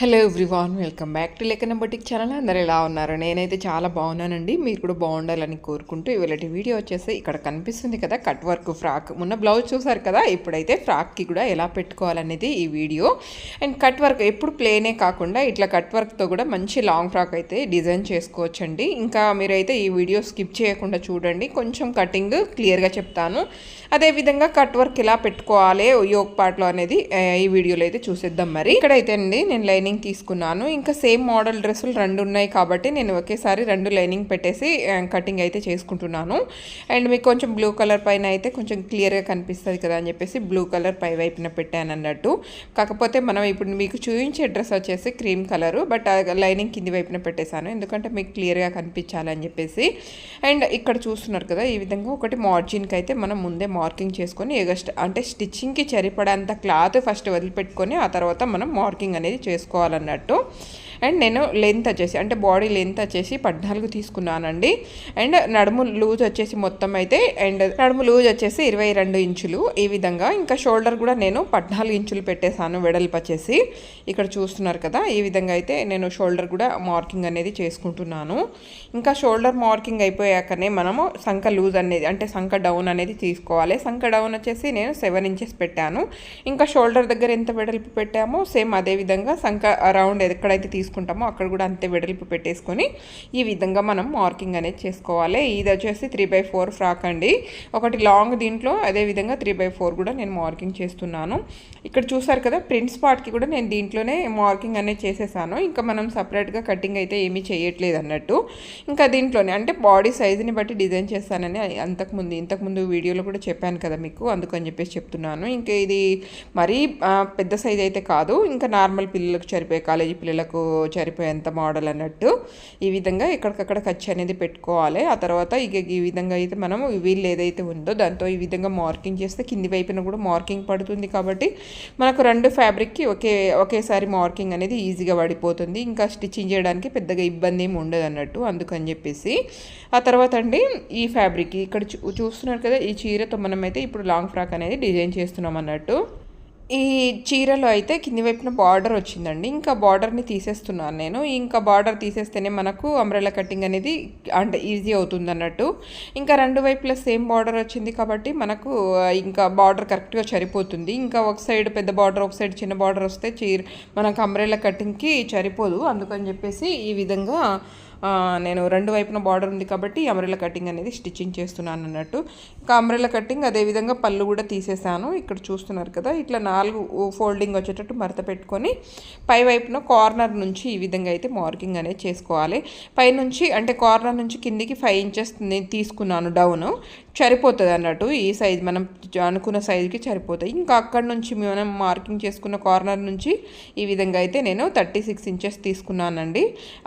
Hello everyone welcome back to Lekkana boutique channel అందరు ఎలా ఉన్నారు? నేనైతే చాలా బాగున్నానండి. మీరు కూడా బాగుండాలని కోరుకుంటూ ఇవాళ వీడియో వచ్చేసి ఇక్కడ కనిపిస్తుంది కదా కట్ వర్క్ ఫ్రాక్. మొన్న బ్లౌజ్ చూసారు కదా ఇప్పుడైతే ఫ్రాక్కి కూడా ఎలా పెట్టుకోవాలనేది ఈ వీడియో. అండ్ కట్ వర్క్ ఎప్పుడు ప్లేనే కాకుండా ఇట్లా కట్ వర్క్తో కూడా మంచి లాంగ్ ఫ్రాక్ అయితే డిజైన్ చేసుకోవచ్చండి. ఇంకా మీరైతే ఈ వీడియో స్కిప్ చేయకుండా చూడండి. కొంచెం కటింగ్ క్లియర్గా చెప్తాను. అదేవిధంగా కట్ వర్క్ ఎలా పెట్టుకోవాలి యోగ్ పార్ట్లో అనేది ఈ వీడియోలో అయితే చూసేద్దాం మరి. ఇక్కడైతే అండి నేను లైనింగ్ తీసుకున్నాను. ఇంకా సేమ్ మోడల్ డ్రెస్సులు రెండు ఉన్నాయి కాబట్టి నేను ఒకేసారి రెండు లైనింగ్ పెట్టేసి కటింగ్ అయితే చేసుకుంటున్నాను. అండ్ మీకు కొంచెం బ్లూ కలర్ పైన అయితే కొంచెం క్లియర్గా కనిపిస్తుంది కదా అని చెప్పేసి బ్లూ కలర్ పై వైపున పెట్టాను అన్నట్టు. కాకపోతే మనం ఇప్పుడు మీకు చూపించే డ్రెస్ వచ్చేసి క్రీమ్ కలరు బట్ లైనింగ్ కింది వైపున పెట్టేశాను. ఎందుకంటే మీకు క్లియర్గా కనిపించాలని చెప్పేసి. అండ్ ఇక్కడ చూస్తున్నారు కదా ఈ విధంగా ఒకటి మార్జిన్కి అయితే మనం ముందే మార్కింగ్ చేసుకొని ఎగస్ట్ అంటే స్టిచ్చింగ్కి సరిపడంత క్లాత్ ఫస్ట్ వదిలిపెట్టుకొని ఆ తర్వాత మనం మార్కింగ్ అనేది చేసుకోవాలన్నట్టు. అండ్ నేను లెంత్ వచ్చేసి అంటే బాడీ లెంత్ వచ్చేసి పద్నాలుగు తీసుకున్నానండి. అండ్ నడుము లూజ్ వచ్చేసి మొత్తం అయితే అండ్ నడుము లూజ్ వచ్చేసి ఇరవై రెండు ఇంచులు. ఈ విధంగా ఇంకా షోల్డర్ కూడా నేను పద్నాలుగు ఇంచులు పెట్టేశాను వెడల్పు వచ్చేసి. ఇక్కడ చూస్తున్నారు కదా ఈ విధంగా అయితే నేను షోల్డర్ కూడా మార్కింగ్ అనేది చేసుకుంటున్నాను. ఇంకా షోల్డర్ మార్కింగ్ అయిపోయాకనే మనము సంఖ లూజ్ అనేది అంటే సంఖ డౌన్ అనేది తీసుకోవాలి. సంఖ డౌన్ వచ్చేసి నేను సెవెన్ ఇంచెస్ పెట్టాను. ఇంకా షోల్డర్ దగ్గర ఎంత వెడల్పు పెట్టామో సేమ్ అదే విధంగా సంఖ రౌండ్ ఎక్కడైతే తీసుకుంటామో అక్కడ కూడా అంతే వెడల్పు పెట్టేసుకొని ఈ విధంగా మనం మార్కింగ్ అనేది చేసుకోవాలి. ఇది వచ్చేసి త్రీ బై ఫోర్ ఫ్రాక్ అండి. ఒకటి లాంగ్ దీంట్లో అదే విధంగా త్రీ బై ఫోర్ కూడా నేను మార్కింగ్ చేస్తున్నాను. ఇక్కడ చూసారు కదా ప్రింట్స్ పార్ట్కి కూడా నేను దీంట్లోనే మార్కింగ్ అనేది చేసేసాను. ఇంకా మనం సపరేట్గా కటింగ్ అయితే ఏమీ చేయట్లేదు అన్నట్టు. ఇంకా దీంట్లోనే అంటే బాడీ సైజుని బట్టి డిజైన్ చేస్తానని అంతకుముందు ఇంతకుముందు వీడియోలో కూడా చెప్పాను కదా మీకు అందుకని చెప్పేసి చెప్తున్నాను. ఇంకా ఇది మరీ పెద్ద సైజ్ అయితే కాదు. ఇంకా నార్మల్ పిల్లలకు సరిపోయే కాలేజీ పిల్లలకు సరిపోయేంత మోడల్ అన్నట్టు ఈ విధంగా ఎక్కడికక్కడ ఖర్చు అనేది పెట్టుకోవాలి. ఆ తర్వాత ఇక ఈ విధంగా అయితే మనం వీళ్ళు ఏదైతే ఉందో దాంతో ఈ విధంగా మార్కింగ్ చేస్తే కింది వైపున కూడా మార్కింగ్ పడుతుంది కాబట్టి మనకు రెండు ఫ్యాబ్రిక్కి ఒకే ఒకేసారి మార్కింగ్ అనేది ఈజీగా పడిపోతుంది. ఇంకా స్టిచ్చింగ్ చేయడానికి పెద్దగా ఇబ్బంది ఏమి ఉండదు అన్నట్టు అందుకని చెప్పేసి. ఆ తర్వాత అండి ఈ ఫ్యాబ్రిక్ ఇక్కడ చూ- చూస్తున్నారు కదా ఈ చీరతో మనమైతే ఇప్పుడు లాంగ్ ఫ్రాక్ అనేది డిజైన్ చేస్తున్నాం అన్నట్టు. ఈ చీరలో అయితే కింది వైపున బార్డర్ వచ్చిందండి. ఇంకా బార్డర్ని తీసేస్తున్నాను నేను. ఇంకా బార్డర్ తీసేస్తేనే మనకు అంబ్రెలా కటింగ్ అనేది అంటే ఈజీ అవుతుంది అన్నట్టు ఇంకా రెండు వైపులా సేమ్ బార్డర్ వచ్చింది కాబట్టి మనకు ఇంకా బార్డర్ కరెక్ట్గా సరిపోతుంది. ఇంకా ఒక సైడ్ పెద్ద బార్డర్ ఒక సైడ్ చిన్న బార్డర్ వస్తే చీర మనకు అంబ్రెలా కటింగ్కి సరిపోదు. అందుకని చెప్పేసి ఈ విధంగా నేను రెండు వైపున బార్డర్ ఉంది కాబట్టి అమరెల కటింగ్ అనేది స్టిచ్చింగ్ చేస్తున్నాను అన్నట్టు. ఇంకా అమరెల కటింగ్ అదేవిధంగా పళ్ళు కూడా తీసేసాను. ఇక్కడ చూస్తున్నారు కదా ఇట్లా నాలుగు ఫోల్డింగ్ వచ్చేటట్టు మడత పెట్టుకొని పై వైపున కార్నర్ నుంచి ఈ విధంగా అయితే మార్కింగ్ అనేది చేసుకోవాలి. పైనుంచి అంటే కార్నర్ నుంచి కిందికి ఫైవ్ ఇంచెస్ తీసుకున్నాను డౌన్ సరిపోతుంది అన్నట్టు. ఈ సైజ్ మనం అనుకున్న సైజుకి సరిపోతాయి ఇంకా అక్కడ నుంచి మనం మార్కింగ్ చేసుకున్న కార్నర్ నుంచి ఈ విధంగా అయితే నేను థర్టీ సిక్స్ ఇంచెస్ తీసుకున్నానండి.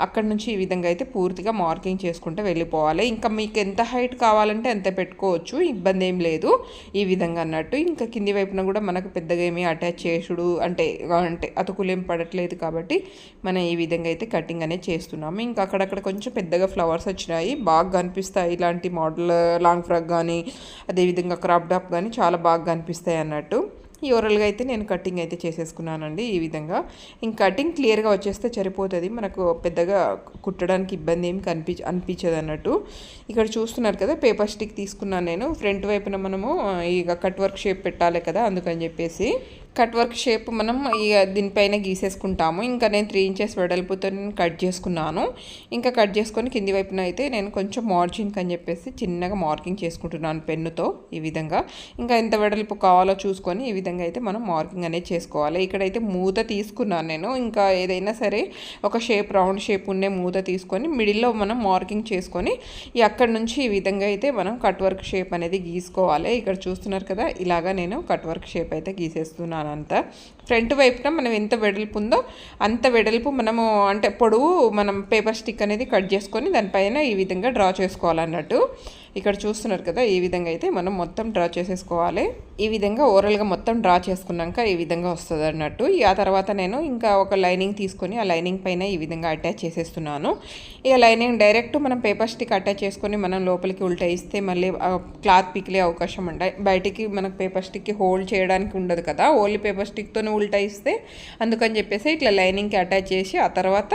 అక్కడ నుంచి ఈ విధంగా అయితే పూర్తిగా మార్కింగ్ చేసుకుంటూ వెళ్ళిపోవాలి. ఇంకా మీకు ఎంత హైట్ కావాలంటే అంత పెట్టుకోవచ్చు. ఇబ్బంది ఏం లేదు. ఈ విధంగా అన్నట్టు. ఇంకా కింది వైపున కూడా మనకు పెద్దగా ఏమీ అటాచ్ చేసుడు అంటే అంటే అతుకులేం పడట్లేదు కాబట్టి మనం ఈ విధంగా అయితే కటింగ్ అనేది చేస్తున్నాము. ఇంకా అక్కడక్కడ కొంచెం పెద్దగా ఫ్లవర్స్ వచ్చినాయి. బాగా కనిపిస్తాయి ఇలాంటి మోడల్ లాంగ్ ఫ్రాక్ కానీ అదేవిధంగా క్రాప్ టాప్ కానీ చాలా బాగా కనిపిస్తాయి అన్నట్టు. ఈ ఓరల్గా అయితే నేను కటింగ్ అయితే చేసేసుకున్నానండి ఈ విధంగా. ఇంక కటింగ్ క్లియర్గా వచ్చేస్తే సరిపోతుంది. మనకు పెద్దగా కుట్టడానికి ఇబ్బంది ఏమి కనిపి అనిపించదు అన్నట్టు. ఇక్కడ చూస్తున్నారు కదా పేపర్ స్టిక్ తీసుకున్నాను నేను. ఫ్రంట్ వైపున మనము ఇక కట్ వర్క్ షేప్ పెట్టాలి కదా అందుకని చెప్పేసి. కట్ వర్క్ షేప్ మనం ఇక దీనిపైన గీసేసుకుంటాము. ఇంకా నేను త్రీ ఇంచెస్ వెడల్పుతో నేను కట్ చేసుకున్నాను. ఇంకా కట్ చేసుకొని కింది వైపున అయితే నేను కొంచెం మార్జిన్కి అని చెప్పేసి చిన్నగా మార్కింగ్ చేసుకుంటున్నాను పెన్నుతో ఈ విధంగా. ఇంకా ఎంత వెడల్పు కావాలో చూసుకొని ఈ విధంగా అయితే మనం మార్కింగ్ అనేది చేసుకోవాలి. ఇక్కడైతే మూత తీసుకున్నాను నేను. ఇంకా ఏదైనా సరే ఒక షేప్ రౌండ్ షేప్ ఉండే మూత తీసుకొని మిడిల్లో మనం మార్కింగ్ చేసుకొని ఈ అక్కడ నుంచి ఈ విధంగా అయితే మనం కట్ వర్క్ షేప్ అనేది గీసుకోవాలి. ఇక్కడ చూస్తున్నారు కదా ఇలాగా నేను కట్ వర్క్ షేప్ అయితే గీసేస్తున్నాను. అంతా ఫ్రంట్ వైపున మనం ఎంత వెడల్పు ఉందో అంత వెడల్పు మనము అంటే పొడవు మనం పేపర్ స్టిక్ అనేది కట్ చేసుకొని దానిపైన ఈ విధంగా డ్రా చేసుకోవాలన్నట్టు. ఇక్కడ చూస్తున్నారు కదా ఈ విధంగా అయితే మనం మొత్తం డ్రా చేసేసుకోవాలి. ఈ విధంగా ఓవరాల్గా మొత్తం డ్రా చేసుకున్నాక ఈ విధంగా వస్తుంది అన్నట్టు. ఆ తర్వాత నేను ఇంకా ఒక లైనింగ్ తీసుకొని ఆ లైనింగ్ పైన ఈ విధంగా అటాచ్ చేసేస్తున్నాను. ఇక లైనింగ్ డైరెక్ట్ మనం పేపర్ స్టిక్ అటాచ్ చేసుకొని మనం లోపలికి ఉల్టా ఇస్తే మళ్ళీ క్లాత్ పికిలే అవకాశం ఉంటాయి బయటికి మనకు పేపర్ స్టిక్కి హోల్డ్ చేయడానికి ఉండదు కదా. ఓన్లీ పేపర్ స్టిక్తోనే ఉల్టా ఇస్తే అందుకని చెప్పేసి ఇట్లా లైనింగ్కి అటాచ్ చేసి ఆ తర్వాత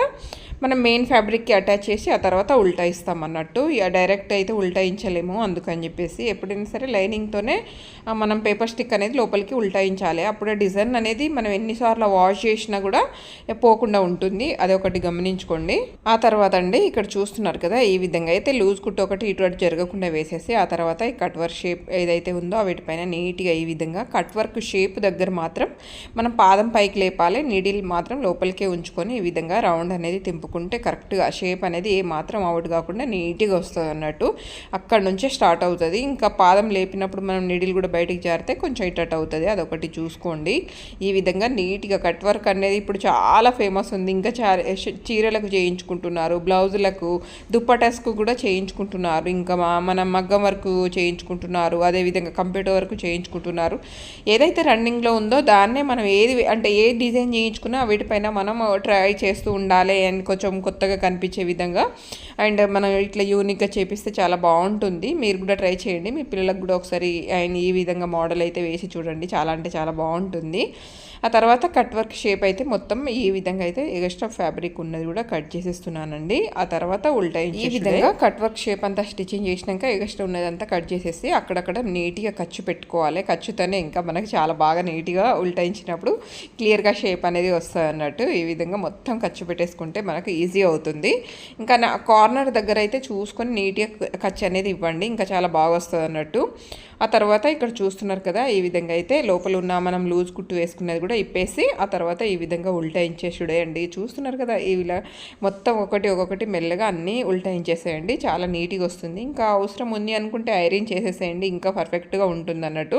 మనం మెయిన్ ఫ్యాబ్రిక్కి అటాచ్ చేసి ఆ తర్వాత ఉల్టా ఇస్తాం అన్నట్టు. డైరెక్ట్ అయితే ఉల్టాయించలేము అందుకని చెప్పేసి ఎప్పుడైనా సరే లైనింగ్తోనే మనం పేపర్ స్టిక్ అనేది లోపలికి ఉల్టాయించాలి. అప్పుడే డిజైన్ అనేది మనం ఎన్నిసార్లు వాష్ చేసినా కూడా పోకుండా ఉంటుంది. అది ఒకటి గమనించుకోండి. ఆ తర్వాత అండి ఇక్కడ చూస్తున్నారు కదా ఈ విధంగా అయితే లూజ్ కుట్టు ఒకటి ఇటు అటు జరగకుండా వేసేసి ఆ తర్వాత ఈ కట్ వర్క్ షేప్ ఏదైతే ఉందో వీటిపైన నీట్గా ఈ విధంగా కట్ వర్క్ షేప్ దగ్గర మాత్రం మనం పాదం పైకి లేపాలి. నీడిల్ మాత్రం లోపలికే ఉంచుకొని ఈ విధంగా రౌండ్ అనేది తింపుకుంటే కరెక్ట్గా షేప్ అనేది ఏ మాత్రం అవుట్ కాకుండా నీట్గా వస్తుంది అన్నట్టు అక్కడ నుంచే స్టార్ట్ అవుతుంది. ఇంకా పాదం లేపినప్పుడు మనం నీడిల్ కూడా బయటికి జారితే కొంచెం ఇటట్ అవుతుంది అదొకటి చూసుకోండి. ఈ విధంగా నీట్గా కట్ వర్క్ అనేది ఇప్పుడు చాలా ఫేమస్ ఉంది. ఇంకా చీరలకు చేయించుకుంటున్నారు బ్లౌజులకు దుప్పటాస్కు కూడా చేయించుకుంటున్నారు. ఇంకా మనం మన మగ్గం వర్క్ చేయించుకుంటున్నారు అదేవిధంగా కంప్యూటర్ వర్క్ చేయించుకుంటున్నారు. ఏదైతే రన్నింగ్లో ఉందో దాన్నే మనం ఏది అంటే ఏ డిజైన్ చేయించుకున్నా వీటిపైన మనం ట్రై చేస్తూ ఉండాలి అండ్ కొంచెం కొత్తగా కనిపించే విధంగా. అండ్ మనం ఇట్లా యూనిక్గా చేపిస్తే చాలా బాగుంటుంది. మీరు కూడా ట్రై చేయండి. మీ పిల్లలకు కూడా ఒకసారి అండ్ ఈ విధంగా మోడల్ అయితే వేసి చూడండి. చాలా అంటే చాలా బాగుంటుంది. ఆ తర్వాత కట్ వర్క్ షేప్ అయితే మొత్తం ఈ విధంగా అయితే ఎక్స్ట్రా ఫ్యాబ్రిక్ ఉన్నది కూడా కట్ చేసేస్తున్నానండి. ఆ తర్వాత ఉల్టా ఈ విధంగా కట్ వర్క్ షేప్ అంతా స్టిచ్చింగ్ చేసినాక ఎక్స్ట్రా ఉన్నదంతా కట్ చేసేసి అక్కడక్కడ నీట్గా ఖర్చు పెట్టుకోవాలి. ఖర్చుతోనే ఇంకా మనకి చాలా బాగా నీట్గా ఉల్టాయించినప్పుడు క్లియర్గా షేప్ అనేది వస్తుంది అన్నట్టు ఈ విధంగా మొత్తం ఖర్చు పెట్టేసుకుంటే మనకు ఈజీ అవుతుంది. ఇంకా నా కార్నర్ దగ్గర అయితే చూసుకొని నీట్గా ఖర్చు అనేది ఇవ్వండి. ఇంకా చాలా బాగా వస్తుంది అన్నట్టు. ఆ తర్వాత ఇక్కడ చూస్తున్నారు కదా ఈ విధంగా అయితే లోపల ఉన్న మనం లూజ్ కుట్టు వేసుకున్నది కూడా ఇప్పేసి ఆ తర్వాత ఈ విధంగా ఉల్టాయించేసుడేయండి చూస్తున్నారు కదా ఇలా మొత్తం ఒకటి ఒక్కొక్కటి మెల్లగా అన్నీ ఉల్టాయించేసేయండి చాలా నీట్గా వస్తుంది. ఇంకా అవసరం ఉంది అనుకుంటే ఐరన్ చేసేసేయండి. ఇంకా పర్ఫెక్ట్గా ఉంటుంది అన్నట్టు.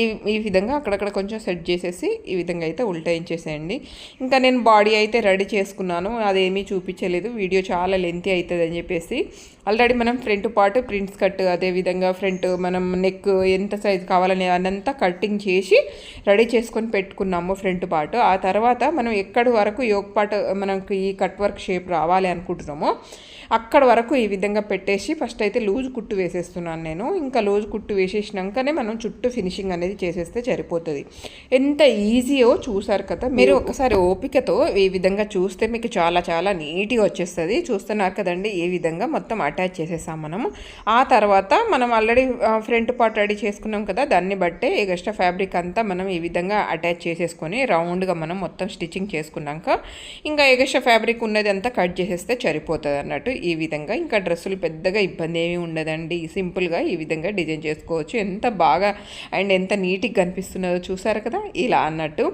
ఈ ఈ విధంగా అక్కడక్కడ కొంచెం సెట్ చేసేసి ఈ విధంగా అయితే ఉల్టాయించేసేయండి ఇంకా నేను బాడీ అయితే రెడీ చేసుకున్నాను. అదేమీ చూపించలేదు. వీడియో చాలా లెంతీ అవుతుంది అని చెప్పేసి ఆల్రెడీ మనం ఫ్రంట్ పార్ట్ ప్రింట్స్ కట్ అదేవిధంగా ఫ్రంట్ మనం నెక్ ఎంత సైజ్ కావాలని అదంతా కటింగ్ చేసి రెడీ చేసుకొని పెట్టుకున్నాము ఫ్రంట్ పార్ట్. ఆ తర్వాత మనం ఎక్కడి వరకు యోగ్ పార్ట్ మనకు ఈ కట్ వర్క్ షేప్ రావాలి అనుకుంటున్నామో అక్కడ వరకు ఈ విధంగా పెట్టేసి ఫస్ట్ అయితే లూజ్ కుట్టు వేసేస్తున్నాను నేను. ఇంకా లూజ్ కుట్టు వేసేసినాకనే మనం చుట్టూ ఫినిషింగ్ అనేది చేసేస్తే సరిపోతుంది. ఎంత ఈజీయో చూసారు కదా. మీరు ఒకసారి ఓపికతో ఈ విధంగా చూస్తే మీకు చాలా చాలా నీట్గా వచ్చేస్తుంది. చూస్తున్నారు కదండి ఈ విధంగా మొత్తం అటాచ్ చేసేసాం మనము. ఆ తర్వాత మనం ఆల్రెడీ ఫ్రంట్ పార్ట్ రెడీ చేసుకున్నాం కదా దాన్ని బట్టే ఎక్స్ట్రా ఫ్యాబ్రిక్ అంతా మనం ఈ విధంగా అటాచ్ చేసేసుకొని రౌండ్గా మనం మొత్తం స్టిచ్చింగ్ చేసుకున్నాక ఇంకా ఎగస్ట్రా ఫ్యాబ్రిక్ ఉన్నది అంతా కట్ చేసేస్తే సరిపోతుంది అన్నట్టు ఈ విధంగా. ఇంకా డ్రెస్సులు పెద్దగా ఇబ్బంది ఏమీ ఉండదండి. సింపుల్గా ఈ విధంగా డిజైన్ చేసుకోవచ్చు. ఎంత బాగా అండ్ ఎంత నీట్గా కనిపిస్తున్నదో చూసారు కదా ఇలా అన్నట్టు.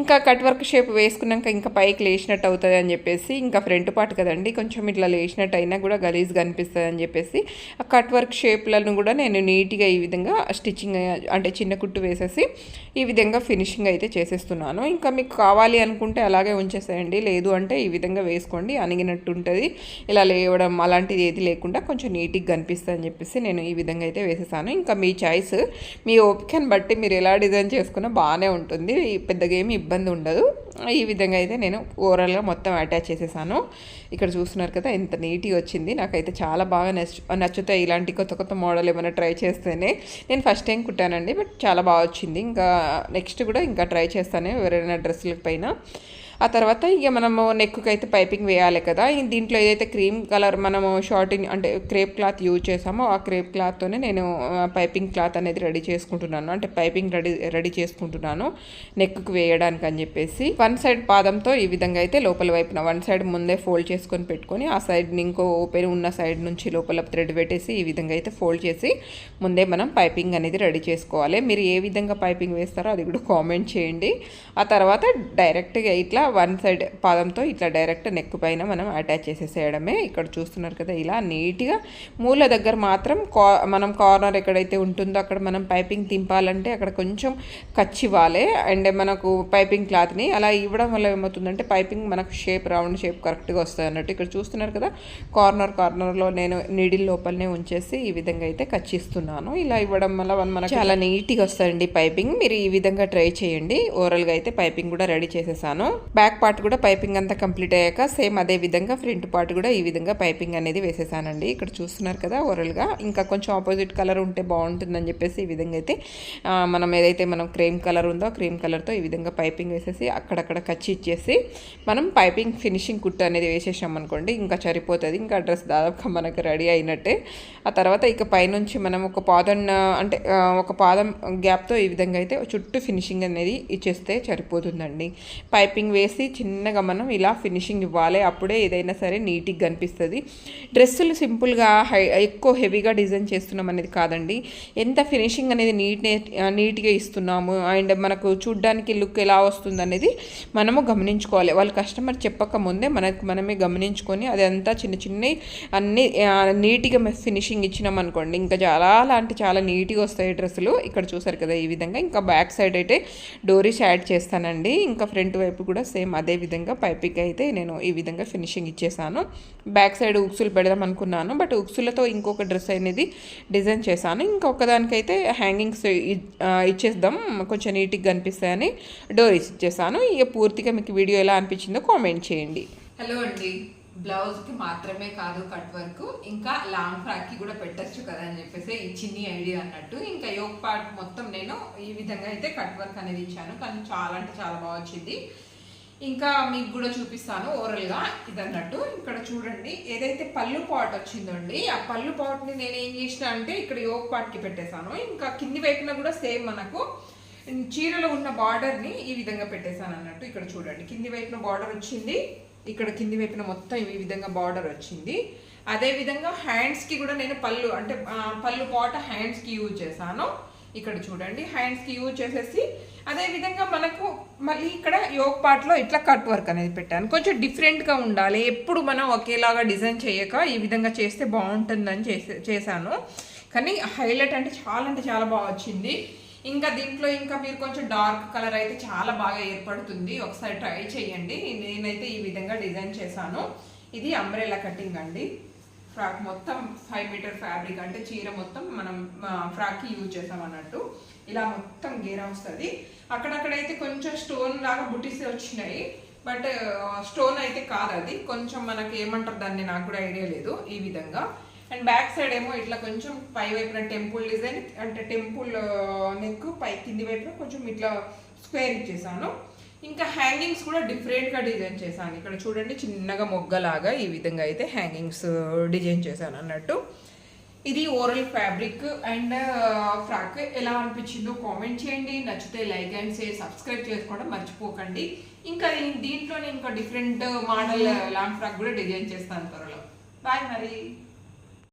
ఇంకా కట్ వర్క్ షేప్ వేసుకున్నాక ఇంకా పైకి లేచినట్టు అవుతుంది అని చెప్పేసి ఇంకా ఫ్రంట్ పార్ట్ కదండి కొంచెం ఇట్లా లేచినట్టు అయినా కూడా గలీజ్గా అనిపిస్తుంది అని చెప్పేసి ఆ కట్ వర్క్ షేప్లను కూడా నేను నీట్గా ఈ విధంగా స్టిచ్చింగ్ అంటే చిన్న కుట్టు వేసేసి ఈ విధంగా ఫినిషింగ్ అయితే చేసేస్తున్నాను. ఇంకా మీకు కావాలి అనుకుంటే అలాగే ఉంచేసేయండి. లేదు అంటే ఈ విధంగా వేసుకోండి. అణిగినట్టు ఉంటుంది. ఇలా లేవడం అలాంటిది ఏది లేకుండా కొంచెం నీట్గా కనిపిస్తుంది అని చెప్పేసి నేను ఈ విధంగా అయితే వేసేసాను. ఇంకా మీ చాయిస్ మీ ఓపికను బట్టి మీరు ఎలా డిజైన్ చేసుకున్నా బాగానే ఉంటుంది. పెద్దగా ఏమి ఇబ్బంది ఉండదు. ఈ విధంగా అయితే నేను ఓవరాల్గా మొత్తం అటాచ్ చేసేసాను. ఇక్కడ చూస్తున్నారు కదా ఎంత నీట్గా వచ్చింది. నాకైతే చాలా బాగా నచ్చు నచ్చుతాయి ఇలాంటి కొత్త కొత్త మోడల్ ఏమైనా ట్రై చేస్తేనే. నేను ఫస్ట్ టైం కుట్టానండి బట్ చాలా బాగా వచ్చింది. ఇంకా నెక్స్ట్ కూడా ఇంకా ట్రై చేస్తాను ఎవరైనా డ్రెస్సుల పైన. ఆ తర్వాత ఇక మనము నెక్కి అయితే పైపింగ్ వేయాలి కదా. దీంట్లో ఏదైతే క్రీమ్ కలర్ మనము షార్టింగ్ అంటే క్రేప్ క్లాత్ యూజ్ చేసామో ఆ క్రేప్ క్లాత్తోనే నేను పైపింగ్ క్లాత్ అనేది రెడీ చేసుకుంటున్నాను. అంటే పైపింగ్ రెడీ రెడీ చేసుకుంటున్నాను నెక్కు వేయడానికి అని చెప్పేసి. వన్ సైడ్ పాదంతో ఈ విధంగా అయితే లోపల వైపున వన్ సైడ్ ముందే ఫోల్డ్ చేసుకొని పెట్టుకొని ఆ సైడ్ ఇంకో ఓపెన్ ఉన్న సైడ్ నుంచి లోపల థ్రెడ్ పెట్టేసి ఈ విధంగా అయితే ఫోల్డ్ చేసి ముందే మనం పైపింగ్ అనేది రెడీ చేసుకోవాలి. మీరు ఏ విధంగా పైపింగ్ వేస్తారో అది కూడా కామెంట్ చేయండి. ఆ తర్వాత డైరెక్ట్గా ఇట్లా వన్ సైడ్ పాదంతో ఇట్లా డైరెక్ట్ నెక్ పైన మనం అటాచ్ చేసేసేయడమే. ఇక్కడ చూస్తున్నారు కదా ఇలా నీట్గా మూల దగ్గర మాత్రం కా మనం కార్నర్ ఎక్కడైతే ఉంటుందో అక్కడ మనం పైపింగ్ తింపాలంటే అక్కడ కొంచెం కచ్చివ్వాలి అండ్ మనకు పైపింగ్ క్లాత్ని అలా ఇవ్వడం వల్ల ఏమవుతుందంటే పైపింగ్ మనకు షేప్ రౌండ్ షేప్ కరెక్ట్గా వస్తుంది అన్నట్టు ఇక్కడ చూస్తున్నారు కదా. కార్నర్ కార్నర్లో నేను నీడిల్ లోపలనే ఉంచేసి ఈ విధంగా అయితే కచ్చిస్తున్నాను. ఇలా ఇవ్వడం వల్ల మనకు చాలా నీట్గా వస్తుందండి పైపింగ్ మీరు ఈ విధంగా ట్రై చేయండి. ఓవరాల్గా అయితే పైపింగ్ కూడా రెడీ చేసేసాను. బ్యాక్ పార్ట్ కూడా పైపింగ్ అంతా కంప్లీట్ అయ్యాక సేమ్ అదే విధంగా ఫ్రంట్ పార్ట్ కూడా ఈ విధంగా పైపింగ్ అనేది వేసేసానండి. ఇక్కడ చూస్తున్నారు కదా ఓరల్గా. ఇంకా కొంచెం ఆపోజిట్ కలర్ ఉంటే బాగుంటుందని చెప్పేసి ఈ విధంగా అయితే మనం ఏదైతే మనం క్రీమ్ కలర్ ఉందో క్రీమ్ కలర్తో ఈ విధంగా పైపింగ్ వేసేసి అక్కడక్కడ కచ్చి ఇచ్చేసి మనం పైపింగ్ ఫినిషింగ్ కుట్టు అనేది వేసేసామనుకోండి ఇంకా సరిపోతుంది. ఇంకా డ్రెస్ దాదాపుగా మనకు రెడీ అయినట్టే. ఆ తర్వాత ఇక పైనుంచి మనం ఒక పాదం అంటే ఒక పాదం గ్యాప్తో ఈ విధంగా అయితే చుట్టూ ఫినిషింగ్ అనేది ఇచ్చేస్తే సరిపోతుందండి. పైపింగ్ వేసి చిన్నగా మనం ఇలా ఫినిషింగ్ ఇవ్వాలి. అప్పుడే ఏదైనా సరే నీట్గా కనిపిస్తుంది. డ్రెస్సులు సింపుల్గా హై ఎక్కువ హెవీగా డిజైన్ చేస్తున్నాం అనేది కాదండి. ఎంత ఫినిషింగ్ అనేది నీట్ నీట్గా ఇస్తున్నాము. అండ్ మనకు చూడ్డానికి లుక్ ఎలా వస్తుంది అనేది మనము గమనించుకోవాలి. వాళ్ళు కస్టమర్ చెప్పక ముందే మనకు మనమే గమనించుకొని అదంతా చిన్న చిన్న అన్ని నీట్గా ఫినిషింగ్ ఇచ్చినాం అనుకోండి. ఇంకా చాలా అంటే చాలా నీట్గా వస్తాయి డ్రెస్సులు. ఇక్కడ చూసారు కదా ఈ విధంగా. ఇంకా బ్యాక్ సైడ్ అయితే డోరీస్ యాడ్ చేస్తానండి. ఇంకా ఫ్రంట్ వైపు కూడా సేమ్ అదే విధంగా పైపింగ్ అయితే నేను ఈ విధంగా ఫినిషింగ్ ఇచ్చేసాను. బ్యాక్ సైడ్ ఉక్సులు పెడదాం అనుకున్నాను బట్ ఉక్సులతో ఇంకొక డ్రెస్ అనేది డిజైన్ చేశాను. ఇంకొక దానికైతే హ్యాంగింగ్స్ ఇచ్చేద్దాం కొంచెం నీట్గా కనిపిస్తాయని డోరీస్ ఇచ్చేసాను. ఇక పూర్తిగా మీకు వీడియో ఎలా అనిపించిందో కామెంట్ చేయండి. హలో అండి. బ్లౌజ్కి మాత్రమే కాదు కట్ వర్క్. ఇంకా లాంగ్ ఫ్రాక్కి కూడా పెట్టచ్చు కదా అని చెప్పేసి ఈ చిన్ని ఐడియా అన్నట్టు. ఇంకా యోగ్ పార్ట్ మొత్తం నేను ఈ విధంగా అయితే కట్ వర్క్ అనేది ఇచ్చాను. కానీ చాలా అంటే చాలా బాగా వచ్చింది. ఇంకా మీకు కూడా చూపిస్తాను ఓరల్గా ఇదన్నట్టు. ఇది అన్నట్టు ఇక్కడ చూడండి ఏదైతే పళ్ళు పాట్ వచ్చిందండి ఆ పళ్ళు పాట్ని నేను ఏం చేసిన అంటే ఇక్కడ యోగ్ పాట్కి పెట్టేశాను. ఇంకా కింది వైపున కూడా సేమ్ మనకు చీరలో ఉన్న బార్డర్ని ఈ విధంగా పెట్టేశాను అన్నట్టు ఇక్కడ చూడండి. కింది వైపున బార్డర్ వచ్చింది ఇక్కడ కింది వైపున మొత్తం ఈ విధంగా బార్డర్ వచ్చింది. అదే విధంగా కూడా నేను పళ్ళు అంటే పళ్ళు పాట హ్యాండ్స్కి యూజ్ చేశాను. ఇక్కడ చూడండి హ్యాండ్స్కి యూజ్ చేసేసి అదే విధంగా మనకు మళ్ళీ ఇక్కడ యోగ్ పార్ట్లో ఇట్లా కట్ వర్క్ అనేది పెట్టాను. కొంచెం డిఫరెంట్గా ఉండాలి. ఎప్పుడు మనం ఒకేలాగా డిజైన్ చేయక ఈ విధంగా చేస్తే బాగుంటుందని చేసే చేశాను. కానీ హైలైట్ అంటే చాలా అంటే చాలా బాగా వచ్చింది. ఇంకా దీంట్లో ఇంకా మీరు కొంచెం డార్క్ కలర్ అయితే చాలా బాగా ఏర్పడుతుంది. ఒకసారి ట్రై చేయండి. నేనైతే ఈ విధంగా డిజైన్ చేశాను. ఇది అంబ్రెల్లా కటింగ్ అండి. ఫ్రాక్ మొత్తం ఫైవ్ మీటర్ ఫ్యాబ్రిక్ అంటే చీర మొత్తం మనం ఫ్రాక్కి యూజ్ చేసాం అన్నట్టు. ఇలా మొత్తం గేర వస్తుంది. అక్కడక్కడైతే కొంచెం స్టోన్ లాగా బుటీస్ వచ్చినాయి. బట్ స్టోన్ అయితే కాదు అది. కొంచెం మనకి ఏమంటారు దాన్ని నాకు కూడా ఐడియా లేదు ఈ విధంగా. అండ్ బ్యాక్ సైడ్ ఏమో ఇట్లా కొంచెం పై వైపున టెంపుల్ డిజైన్ అంటే టెంపుల్ నెక్ పై కింది వైపున కొంచెం ఇట్లా స్క్వేర్ ఇచ్చేసాను. ఇంకా హ్యాంగింగ్స్ కూడా డిఫరెంట్గా డిజైన్ చేశాను. ఇక్కడ చూడండి చిన్నగా మొగ్గలాగా ఈ విధంగా అయితే హ్యాంగింగ్స్ డిజైన్ uh, చేశాను అన్నట్టు. ఇది ఓరల్ ఫ్యాబ్రిక్ అండ్ ఫ్రాక్ ఎలా అనిపించిందో కామెంట్ చేయండి. నచ్చితే లైక్ అండ్ షేర్ సబ్స్క్రైబ్ చేసుకోవడం మర్చిపోకండి. ఇంకా దీంట్లో దీంట్లోనే ఇంకా డిఫరెంట్ మోడల్ లాంగ్ ఫ్రాక్ కూడా డిజైన్ చేస్తాను త్వరలో. బాయ్ మరి